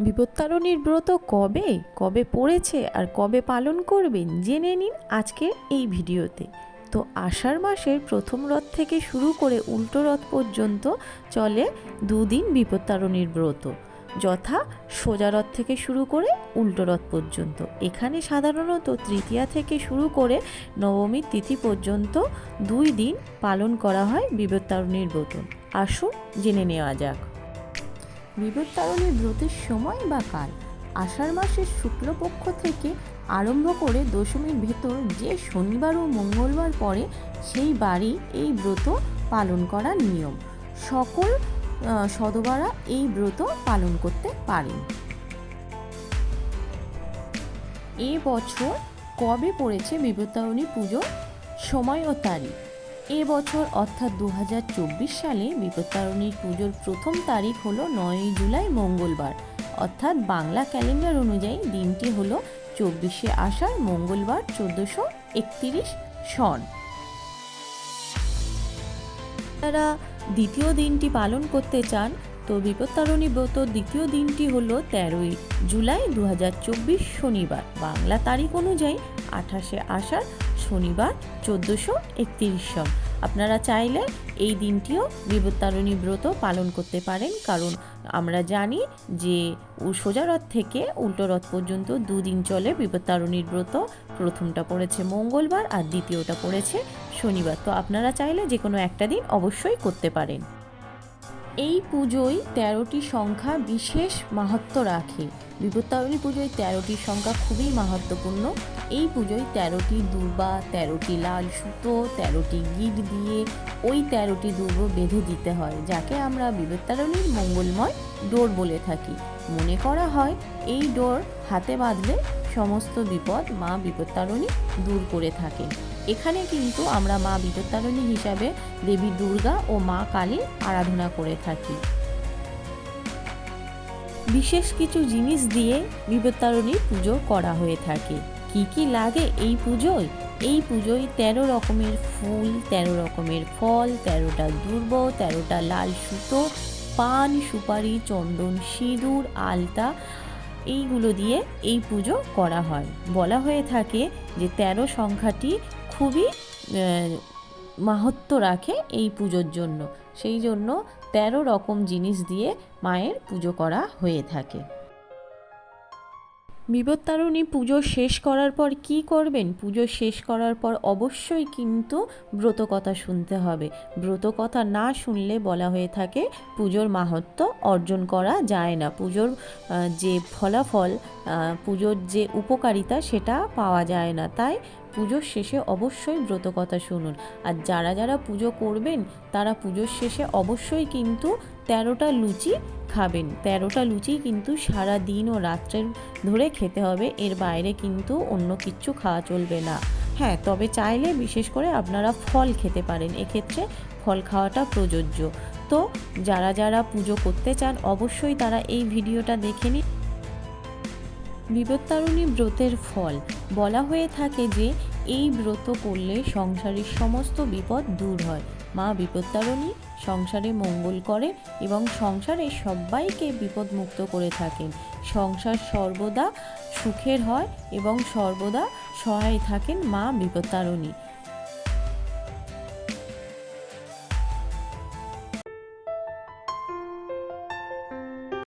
বিপত্তারণীর ব্রত কবে কবে পড়েছে আর কবে পালন করবেন জেনে নিন আজকের এই ভিডিওতে। তো আষাঢ় মাসের প্রথম রথ থেকে শুরু করে উল্টো রথ পর্যন্ত চলে দুদিন বিপত্তারণীর ব্রত। যথা সোজা রথ থেকে শুরু করে উল্টো রথ পর্যন্ত। এখানে সাধারণত তৃতীয়া থেকে শুরু করে নবমীর তিথি পর্যন্ত দুই দিন পালন করা হয় বিপত্তারণীর ব্রত। আসুন জেনে নেওয়া যাক। বিপত্তারণীর ব্রতের সময় বা কাল, আষাঢ় মাসের শুক্লপক্ষ থেকে আরম্ভ করে দশমীর ভেতর যে শনিবার ও মঙ্গলবার পরে সেই বারই এই ব্রত পালন করার নিয়ম। সকল সদবারা এই ব্রত পালন করতে পারেন। এ বছর কবে পড়েছে বিপত্তারণী পুজো সময় ও তারিখ? এ বছর, অর্থাৎ দু হাজার চব্বিশ সালে বিপত্তারণীর পুজোর প্রথম তারিখ হলো নয়ই জুলাই মঙ্গলবার। অর্থাৎ বাংলা ক্যালেন্ডার অনুযায়ী দিনটি হলো চব্বিশে আষাঢ় মঙ্গলবার চোদ্দোশো একতিরিশ সন। তারা দ্বিতীয় দিনটি পালন করতে চান, তো বিপত্তারণী ব্রত দ্বিতীয় দিনটি হলো তেরোই জুলাই দু হাজার চব্বিশ শনিবার। বাংলা তারিখ অনুযায়ী আঠাশে আষাঢ় শনিবার চোদ্দোশো একত্রিশ সন আপনারা চাইলে এই দিনটিও বিপত্তারণী ব্রত পালন করতে পারেন, কারণ আমরা জানি যে সোজা রথ থেকে উল্টো রথ পর্যন্ত দুদিন চলে বিপত্তারণীর ব্রত। প্রথমটা পড়েছে মঙ্গলবার আর দ্বিতীয়টা পড়েছে শনিবার। তো আপনারা চাইলে যে কোনো একটা দিন অবশ্যই করতে পারেন। এই পুজোয় তেরোটি সংখ্যা বিশেষ মাহাত্ম রাখে। বিপত্তারণী পুজোয় তেরোটি সংখ্যা খুবই মাহাত্মপূর্ণ। এই পুজোয় তেরোটি দুর্বা, তেরোটি লাল সুতো, তেরোটি গিট দিয়ে ওই তেরোটি দুর্ব বেঁধে দিতে হয়, যাকে আমরা বিপত্তারণীর মঙ্গলময় ডোর বলে থাকি। মনে করা হয়, এই ডোর হাতে বাঁধলে সমস্ত বিপদ মা বিপত্তারণী দূর করে থাকেন। এখানে কিন্তু আমরা মা বিপত্তারণী হিসাবে দেবী দুর্গা ও মা কালীর আরাধনা করে থাকি। বিশেষ কিছু জিনিস দিয়ে বিপত্তারণীর পুজো করা হয়ে থাকে। কি কি লাগে এই পুজোয়? এই পুজোয় তেরো রকমের ফুল, তেরো রকমের ফল, তেরোটা দুর্ব, তেরোটা লাল সুতো, পান, সুপারি, চন্দন, সিঁদুর, আলতা, এইগুলো দিয়ে এই পুজো করা হয়। বলা হয়ে থাকে যে তেরো সংখ্যাটি খুবই আহ, মাহাত্ম্য রাখে এই পুজোর জন্য। সেই জন্য তেরো রকম জিনিস দিয়ে মায়ের পুজো করা হয়ে থাকে। বিপত্তারণী পুজো শেষ করার পর কি করবেন? পুজো শেষ করার পর অবশ্যই কিন্তু ব্রত কথা শুনতে হবে। ব্রত কথা না শুনলে বলা হয়ে থাকে পুজোর মাহাত্ম্য অর্জন করা যায় না। পুজোর যে ফলাফল পুজোর যে উপকারিতা সেটা পাওয়া যায় না। তাই পুজোর শেষে অবশ্যই ব্রত কথা শুনুন। আর যারা যারা পুজো করবেন, তারা পুজোর শেষে অবশ্যই কিন্তু তেরোটা লুচি খাবেন। তেরোটা লুচি কিন্তু সারা দিন ও রাত্রের ধরে খেতে হবে, এর বাইরে কিন্তু অন্য কিচ্ছু খাওয়া চলবে না। হ্যাঁ তবে চাইলে বিশেষ করে আপনারা ফল খেতে পারেন, এক্ষেত্রে ফল খাওয়াটা প্রযোজ্য। তো যারা যারা পুজো করতে চান, অবশ্যই তারা এই ভিডিওটা দেখে নিন। বিপত্তারণী ব্রতের ফল। বলা হয়ে থাকে যে, এই ব্রত করলে সংসারের সমস্ত বিপদ দূর হয়। মা বিপত্তারণী সংসারে মঙ্গল করে এবং সংসারে সবাইকে বিপদমুক্ত করে থাকেন। সংসার সর্বদা সুখের হয় এবং সর্বদা সহায় থাকেন মা বিপত্তারণী